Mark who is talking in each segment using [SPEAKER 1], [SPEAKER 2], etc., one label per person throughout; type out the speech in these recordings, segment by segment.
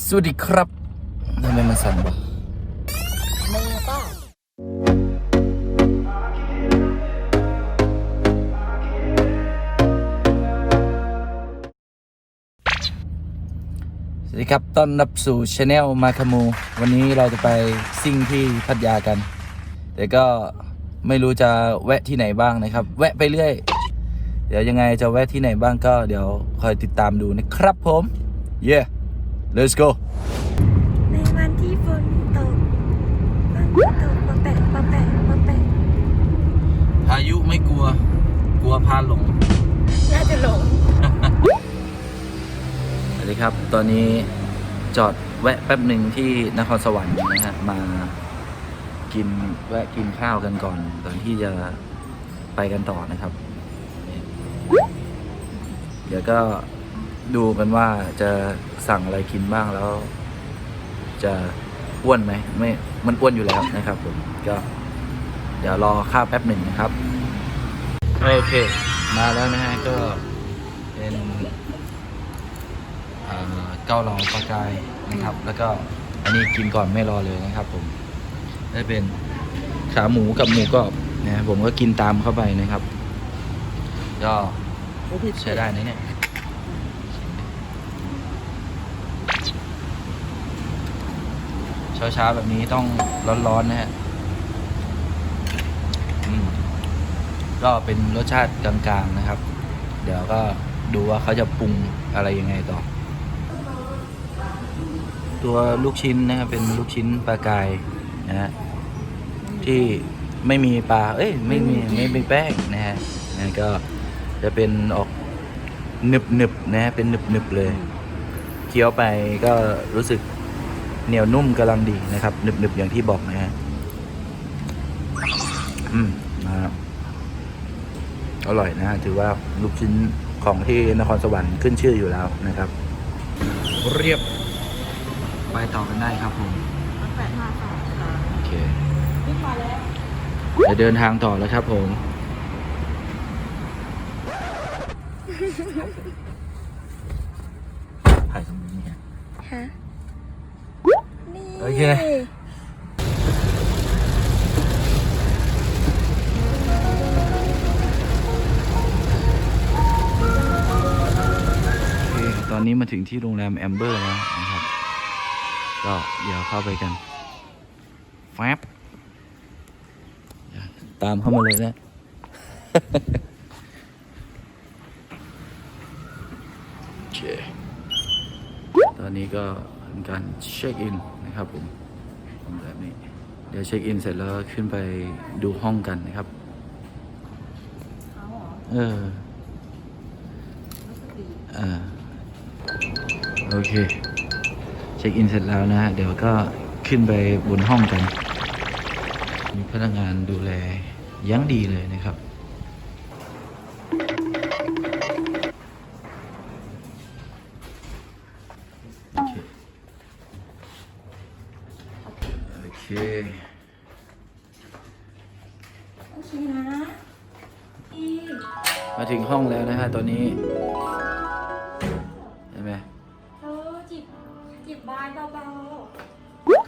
[SPEAKER 1] สวัสดีครับทำไมมันสั่นวะ
[SPEAKER 2] มือก็
[SPEAKER 1] สวัสดีครับ ต้อนรับสู่ช anel มาคามู วันนี้เราจะไปซิ่งที่พัทยากัน แต่ก็ไม่รู้จะแวะที่ไหนบ้างนะครับ แวะไปเรื่อย เดี๋ยวยังไงจะแวะที่ไหนบ้างก็เดี๋ยวคอยติดตามดูนะครับผม เย้ let's go
[SPEAKER 3] ในวันที่ฝนตกฝนตกปะแปะปะแปะปะแปะ
[SPEAKER 1] พายุไม่กลัว กลัวพาหลง
[SPEAKER 3] น่าจะหลง
[SPEAKER 1] สวัสดีครับ ตอนนี้จอดแวะแป๊บหนึ่งที่นครสวรรค์นะฮะ มากินแวะกินข้าวกันก่อนก่อนที่จะไปกันต่อนะครับ เดี๋ยวก็ ดูกันว่าจะสั่งอะไรกินบ้างแล้ว จะอ้วนไหมไม่ มันอ้วนอยู่แล้วนะครับผมก็เดี๋ยวรอข้าวแป๊บหนึ่งนะครับ โอเค มาแล้วนะฮะก็เป็นเอ่อเกาเหลาปลากายนะครับ แล้วก็อันนี้กินก่อนไม่รอเลยนะครับ ผมได้เป็นขาหมูกับหมูกรอบนะผมก็กินตามเข้าไปนะครับ ก็ใช้ได้นะเนี่ย เช้าๆแบบนี้ต้องร้อนๆนะฮะก็เป็นรสชาติกลางๆนะครับ เดี๋ยวก็ดูว่าเขาจะปรุงอะไรยังไงต่อ ตัวลูกชิ้นนะครับเป็นลูกชิ้นปลากายนะฮะที่ไม่มีปลา เอ้ยไม่มีไม่มีแป้งนะฮะนะก็จะเป็นออกหนึบหนึบๆนะฮะเป็นหนึบหนึบๆเลย เคี้ยวไปก็รู้สึก เหนียวนุ่มกำลังดีนะครับหนึบหนึบๆอย่างที่บอกนะฮะอืมนะครับอร่อยนะฮะถือว่าลูกชิ้นของที่นครสวรรค์ขึ้นชื่ออยู่แล้วนะครับ เรียบ ไปต่อกันได้ครับผม
[SPEAKER 3] แปดห้าสองค่ะ
[SPEAKER 1] โอเค
[SPEAKER 3] วิ่งมาแล้ว
[SPEAKER 1] จะเดินทางต่อแล้วครับผมถ่ายตรงนี้เนี่ย
[SPEAKER 3] ฮะนี่
[SPEAKER 1] โอเคโอเค ตอนนี้มาถึงที่โรงแรมแอมเบอร์แล้วนะครับ ก็เดี๋ยวเข้าไปกันแฟบตามเข้ามาเลยนะโอเคตอนนี้ก็ เป็นการเช็คอินนะครับผมโรงแรมนี้ เดี๋ยวเช็คอินเสร็จแล้วขึ้นไปดูห้องกันนะครับ เอออ่าโอเค เช็คอินเสร็จแล้วนะฮะเดี๋ยวก็ขึ้นไปบนห้องกัน มีพนักงานดูแลอยังดีเลยนะครับ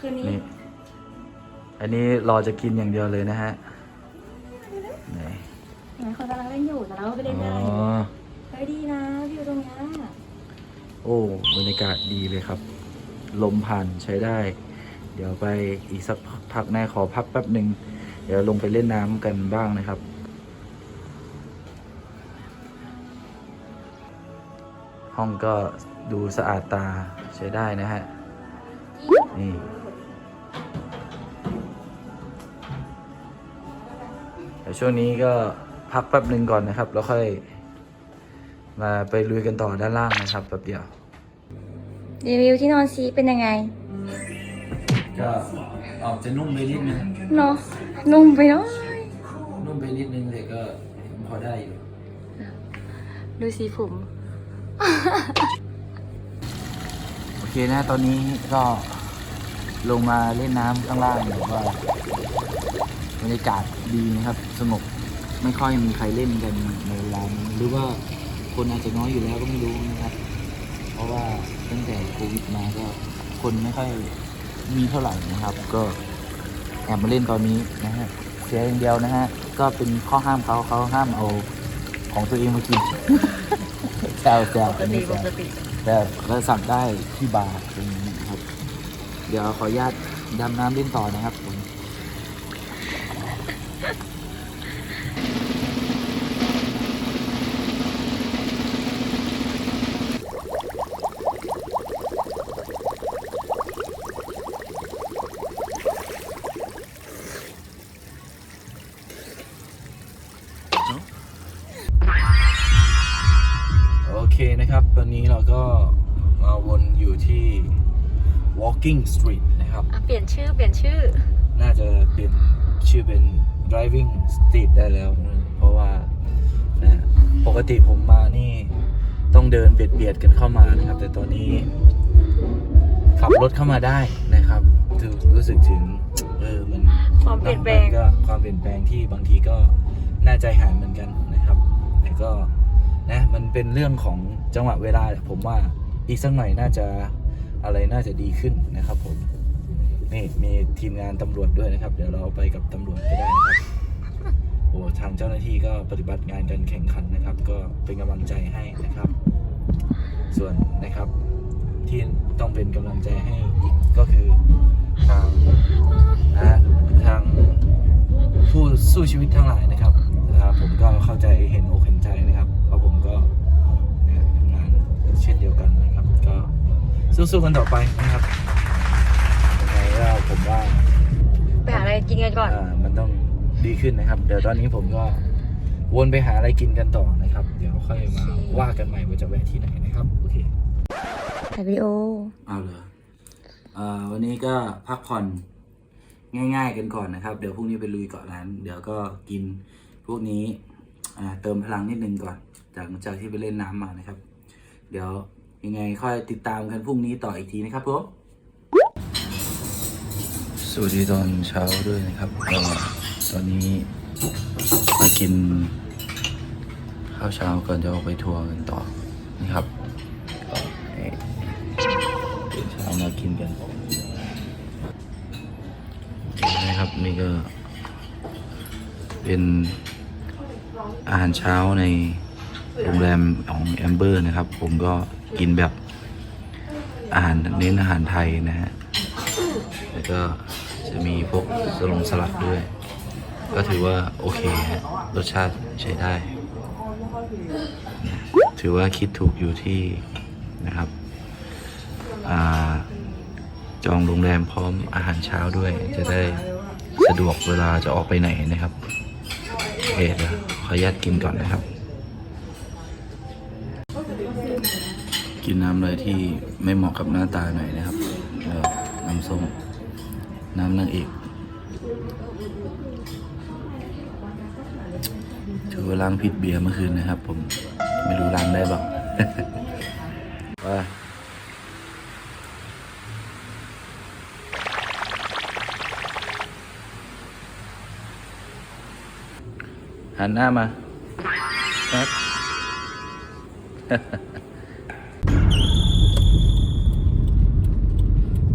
[SPEAKER 1] คื
[SPEAKER 3] น
[SPEAKER 1] นี้นี่
[SPEAKER 3] อันนี้
[SPEAKER 1] รอจะกินอย่างเดียวเลยนะฮะไหน
[SPEAKER 3] เห็นคนกำลังเล่นอยู่แต่เราไม่ได้
[SPEAKER 1] อ๋
[SPEAKER 3] เล่น
[SPEAKER 1] อ
[SPEAKER 3] อะไรเฮ้ยดีนะวิวตรงเนี้ย
[SPEAKER 1] โอ้บรรยากาศดีเลยครับ ลมผ่านใช้ได้ เดี๋ยวไปอีกสักพักแน่ขอพักแป๊บหนึ่งเดี๋ยวลงไปเล่นน้ำกันบ้างนะครับห้องก็ดูสะอาดตาใช้ได้นะฮะ นี่เดี๋ยวช่วงนี้ก็พักแป๊บหนึ่งก่อนนะครับ แล้วค่อย มาไปลุยกันต่อด้านล่างนะครับแป๊บเดียว
[SPEAKER 3] รีวิวที่นอนซีเป็นยังไง
[SPEAKER 1] ก็ออกจะนุ่มไปนิดนึง
[SPEAKER 3] เนาะนุ่มไปเนาะ
[SPEAKER 1] นุ่มไปนิดนึงแต่ก็พอได้อยู่
[SPEAKER 3] ดูสีผม
[SPEAKER 1] โอเคนะ ตอนนี้ก็ ลงมาเล่นน้ำข้างล่างแบบว่าบรรยากาศดีนะครับ สงบไม่ค่อยมีใครเล่นกันในเวลานี้หรือว่าคนอาจจะน้อยอยู่แล้วก็ไม่รู้นะครับ เพราะว่าตั้งแต่โควิดมาก็คนไม่ค่อยมีเท่าไหร่นะครับ ก็แอบมาเล่นตอนนี้นะฮะเสียอย่างเดียวนะฮะก็เป็นข้อห้ามเขาเขาห้ามเอาของตัวเองมากินแซวแซว
[SPEAKER 2] ปก
[SPEAKER 1] อัน
[SPEAKER 2] ติ
[SPEAKER 1] นี้แซ
[SPEAKER 2] ป
[SPEAKER 1] ว
[SPEAKER 2] กติ
[SPEAKER 1] แต่เราสั่งได้ที่บาร์ ดี๋ยวขออนุญาตดำน้ำเล่นต่อนะครับผมโอเคนะครับ ตอนนี้เราก็มาวนอยู่ที่ Walking Street นะครับ
[SPEAKER 3] อะเปลี่ยนชื่อเปลี่ยนชื่อ
[SPEAKER 1] น่าจะเปลี่ยนชื่อเป็น driving street ได้แล้วนะเพราะว่านะปกติผมมานี่ต้องเดินเบียดๆกันเข้ามานะครับ แต่ตอนนี้ ขับรถเข้ามาได้นะครับถึงรู้สึกถึงเออมัน
[SPEAKER 3] ความเปลี่ยนแปลง
[SPEAKER 1] ก็ความเปลี่ยนแปลงที่บางทีก็น่าใจหายเหมือนกันนะครับแต่ก็นะมันเป็นเรื่องของจังหวะเวลาผมว่าอีกสักหน่อยน่าจะ อะไรน่าจะดีขึ้นนะครับผมนี่มีทีมงานตำรวจด้วยนะครับ เดี๋ยวเราไปกับตำรวจก็ได้นะครับโอ้ทางเจ้าหน้าที่ก็ปฏิบัติงานกันแข่งขันนะครับ ก็เป็นกำลังใจให้นะครับ ส่วนนะครับที่ต้องเป็นกำลังใจให้อีกก็คือทางนะฮะทางผู้สู้ชีวิตทั้งหลายนะครับนะครับผมก็เข้าใจเห็นอกเห็นใจนะครับเพราะผมก็นะทำงานเช่นเดียวกันนะครับก็ สู้ๆกันต่อไปนะครับยังไงก็ผมว่า
[SPEAKER 3] ไปหาอะไรกินกันก่อน
[SPEAKER 1] อ่ามันต้องดีขึ้นนะครับ เดี๋ยวตอนนี้ผมก็วนไปหาอะไรกินกันต่อนะครับ เดี๋ยวค่อยมาว่ากันใหม่ว่าจะแวะที่ไหนนะครับโอเค
[SPEAKER 3] ถ่ายวิดีโอ
[SPEAKER 1] เอาเลยเอ่อวันนี้ก็พักผ่อนง่าย ๆ กันก่อนนะครับ เดี๋ยวพรุ่งนี้ไปลุยเกาะล้าน เดี๋ยวก็กินพวกนี้อ่าเติมพลังนิดนึงก่อนจากจากที่ไปเล่นน้ำมานะครับ เดี๋ยว ยังไงค่อยติดตามกันพรุ่งนี้ต่ออีกทีนะครับผมสวัสดีตอนเช้าด้วยนะครับก็ตอนนี้มากินข้าวเช้าก่อนจะออกไปทัวร์กันต่อนะครับตื่นเช้ามากินกันนะครับนี่ก็เป็นอาหารเช้าในโรงแรมของแอมเบอร์นะครับ ผมก็ กินแบบอาหารเน้นอาหารไทยนะฮะ แล้วก็จะมีพวกสลงสลัดด้วย ก็ถือว่าโอเคฮะ รสชาติใช้ได้ ถือว่าคิดถูกอยู่ที่นะครับอจองโรงแรมพร้อมอาหารเช้าด้วย จะได้สะดวกเวลาจะออกไปไหนนะครับ โอเคเดี๋ยวขออนุญาตกินก่อนนะครับ กินน้ำเลยที่ไม่เหมาะกับหน้าตาหน่อยนะครับน้ำส้ม น้ำนางเอกถือว่าล้างผิดเบียร์เมื่อคืนนะครับ ผมไม่รู้ล้างได้เปล่าว่าหันหน้ามาครับ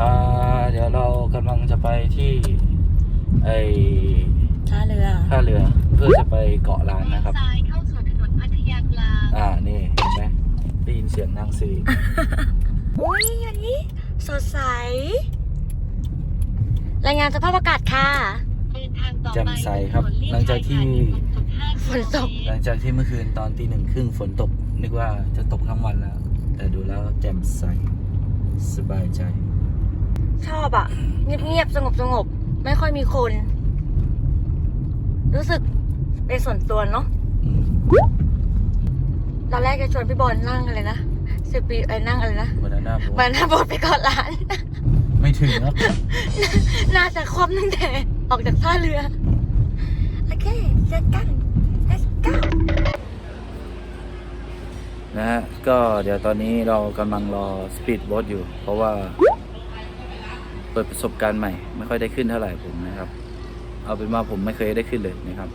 [SPEAKER 1] อ่าเดี๋ยวเรากำลังจะ ไปที่ไอ
[SPEAKER 3] ท่าเรือ
[SPEAKER 1] ท่าเรือเพื่อจะไปเกาะล้านนะครับ
[SPEAKER 4] ซ้ายเข้าสู่ถนนพัทยากลาง
[SPEAKER 1] อ่านี่เห็นไหมได้ยินเสียงนางซี
[SPEAKER 3] อุ้ยวันนี้สดใส รายงานสภาพอากาศค่ะ
[SPEAKER 4] เดินทางต่อไป
[SPEAKER 1] แจ่มใสครับ หลังจากที่
[SPEAKER 3] ฝนตก
[SPEAKER 1] หลังจากที่เมื่อคืนตอนตีหนึ่งครึ่งฝนตก นึกว่าจะตกทั้งวันแล้ว แต่ดูแล้วแจ่มใส สบายใจ
[SPEAKER 3] ชอบอะ เงียบๆ สงบสงบๆไม่ค่อยมีคน รู้สึกเป็นส่วนตัวเนาะ
[SPEAKER 1] อืม
[SPEAKER 3] ตอนแรกจะชวนพี่บอลนั่งอะไรนะสิบปีเอ้ยนั่งอะไรนะ
[SPEAKER 1] บานาน่าโบ๊ท
[SPEAKER 3] บานาบดไปก่อนร้าน
[SPEAKER 1] ไม่ถึงครับ
[SPEAKER 3] น่าจะคว่ำตั้งแต่ออกจากท่าเรือ โอเคเจอกัน let's go
[SPEAKER 1] นะฮะก็เดี๋ยวตอนนี้เรากำลังรอสปีดโบ๊ทอยู่ เพราะว่า เปิดประสบการณ์ใหม่ ไม่ค่อยได้ขึ้นเท่าไหร่ผมนะครับ เอาเป็นว่าผมไม่เคยได้ขึ้นเลยนะครับ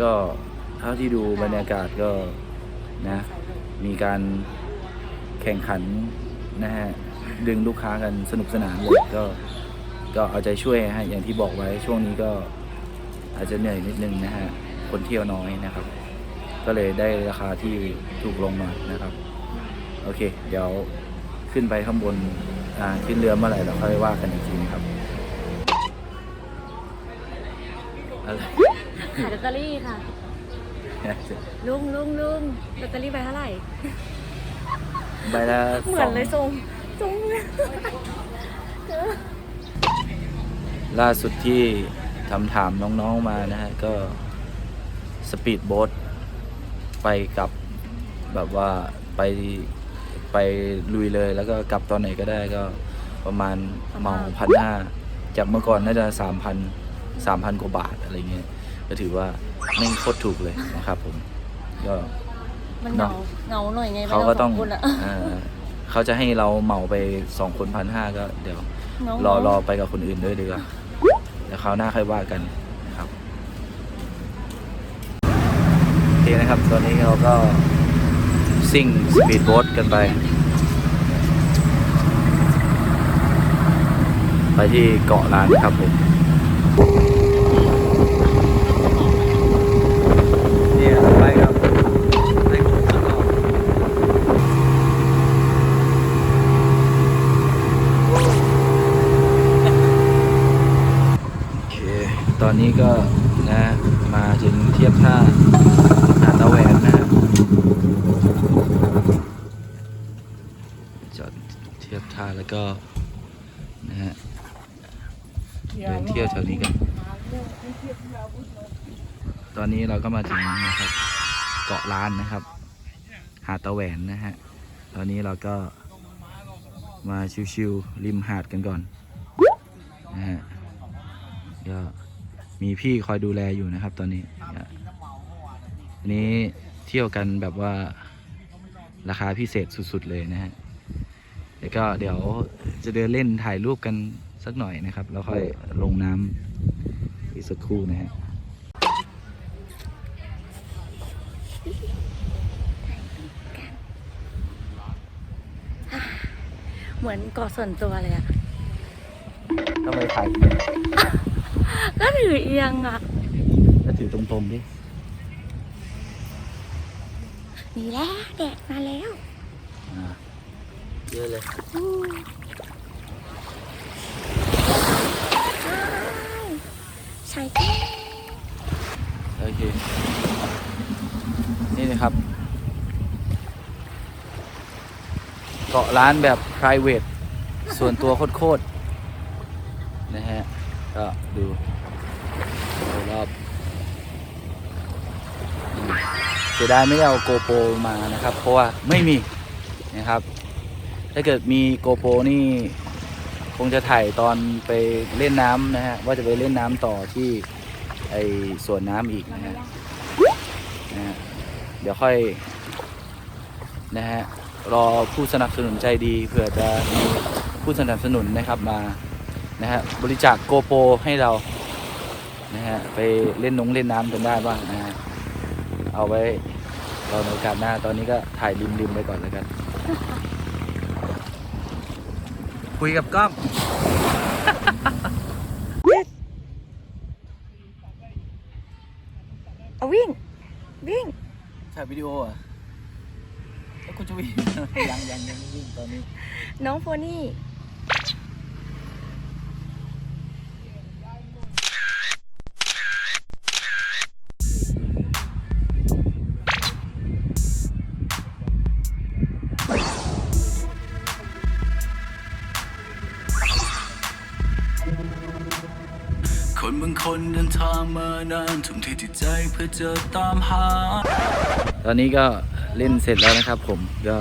[SPEAKER 1] ก็เท่าที่ดูบรรยากาศก็นะ มีการแข่งขันนะฮะดึงลูกค้ากันสนุกสนานเลยก็ก็เอาใจช่วยฮะอย่างที่บอกไว้ช่วงนี้ก็อาจจะเหนื่อยนิดนึงนะฮะคนเที่ยวน้อยนะครับ ก็เลยได้ราคาที่ถูกลงมานะครับ โอเค เดี๋ยวขึ้นไปข้างบนอ่าขึ้นเรือเมื่อไหร่เราค่อยว่ากันอีกทีนะครับอะไร
[SPEAKER 3] ขายลอตเตอรี่ค่ะ ลุงลุงลุงลอตเตอรี่ใบเท่าไหร่
[SPEAKER 1] ใบละ
[SPEAKER 3] เหมื
[SPEAKER 1] ส
[SPEAKER 3] อ
[SPEAKER 1] อนง
[SPEAKER 3] เลยทรงทรงเลย
[SPEAKER 1] ล่าสุดที่ทำถามน้องๆมานะฮะ ก็สปีดโบ๊ท ไปกลับแบบว่าไปไปลุยเลย แล้วก็กลับตอนไหนก็ได้ก็ประมาณเมาพันห้าจากเมื่อก่อนน่าจะสามพันสามพันกว่าบาทอะไรเงี้ยก็ถือว่าไม่งโคตรถูกเลยนะครับผมก็
[SPEAKER 3] มันเหงา
[SPEAKER 1] เนาะ
[SPEAKER 3] เหงาหน่อยไง
[SPEAKER 1] เขาก็ต้อง
[SPEAKER 3] ไปนนสคนอะ
[SPEAKER 1] อ่าเขาจะให้เราเหมาไปสองคนพันห้าก็เดี๋ยว
[SPEAKER 3] เหงาร
[SPEAKER 1] อรอไปกับคนอื่นด้วยดีกว่าเดี๋ยวคราวหน้าค่อยว่ากัน นะครับโอเคนะครับ ตอนนี้เราก็ซิ่งสปีดโบ๊ทกันไป ไปที่เกาะล้านครับผมเนี่ยไปครับไปกับผมตลอด โอเค ตอนนี้ก็นะมาถึงเทียบท่าหาดตะแหวนนะฮะ จอดเทียบท่าแล้วก็นะฮะเดินเที่ยวแถวนี้กัน ตอนนี้เราก็มาถึงนะครับเกาะล้านนะครับ หาดตะแหวนนะฮะ ตอนนี้เราก็มาชิวๆริมหาดกันก่อนนะฮะก็มีพี่คอยดูแลอยู่นะครับ ตอนนี้อะอันนี้เที่ยวกันแบบว่าราคาพิเศษสุด ๆ เลยนะฮะ แล้วก็เดี๋ยวจะเดินเล่นถ่ายรูปกันสักหน่อยนะครับ แล้วค่อยลงน้ำอีกสักครู่นะฮะ
[SPEAKER 3] เหมือนเกาะส่วนตัวเลยอะ
[SPEAKER 1] ทำไมถ่าย
[SPEAKER 3] ก็ถือเอียงอะ
[SPEAKER 1] ก็ถือตรงๆดิ
[SPEAKER 3] นี่แหละแดดมาแล้ว
[SPEAKER 1] อ่า เยอะเลย
[SPEAKER 3] อู้ใช่แก้ว
[SPEAKER 1] โอเค นี่นะครับ เกาะร้านแบบ private ส่วนตัวโคตรๆนะฮะ ก็ดูโดยรอบอืมเสียดายไม่ได้เอาโกโปรมานะครับ เพราะว่าไม่มีนะครับ ถ้าเกิดมีโกโปรนี่คงจะถ่ายตอนไปเล่นน้ำนะฮะ ว่าจะไปเล่นน้ำต่อที่ไอสวนน้ำอีกนะฮะนะฮะเดี๋ยวค่อยนะฮะรอผู้สนับสนุนใจดีเผื่อจะมีผู้สนับสนุนนะครับมานะฮะบริจาคโกโปรให้เรานะฮะไปเล่นนงเล่นน้ำกันได้บ้างนะฮะเอาไว้รอในโอกาสหน้าตอนนี้ก็ถ่ายริมๆไปก่อนแล้วกัน คุยกับกล้อง
[SPEAKER 3] เอาวิ่ง วิ่ง
[SPEAKER 1] ถ่ายวิดีโออะแล้วคุณจะวิ่ง ยังยังยังไม่วิ่งตอนนี้
[SPEAKER 3] น้องโฟนี่
[SPEAKER 1] คนเดินทางมานานทุ่มเทจิตใจเพื่อจะตามหา ตอนนี้ก็เล่นเสร็จแล้วนะครับผมก็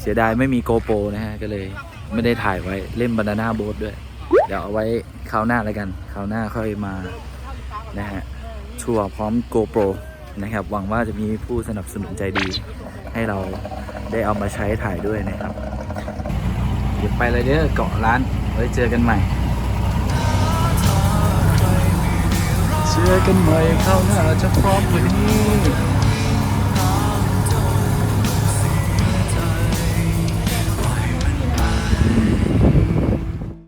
[SPEAKER 1] เสียดายไม่มีโกโปรนะฮะ ก็เลยไม่ได้ถ่ายไว้เล่นบานาน่าโบ๊ทด้วย เดี๋ยวเอาไว้คราวหน้าแล้วกันคราวหน้าค่อยมานะฮะทัวร์พร้อมโกโปรนะครับ หวังว่าจะมีผู้สนับสนุนใจดี ให้เราได้เอามาใช้ถ่ายด้วยนะครับ เดี๋ยวไปเลยเด้อเกาะร้านไว้เจอกันใหม่ เจอกันใหม่คราวหน้าจะพร้อมกว่านี้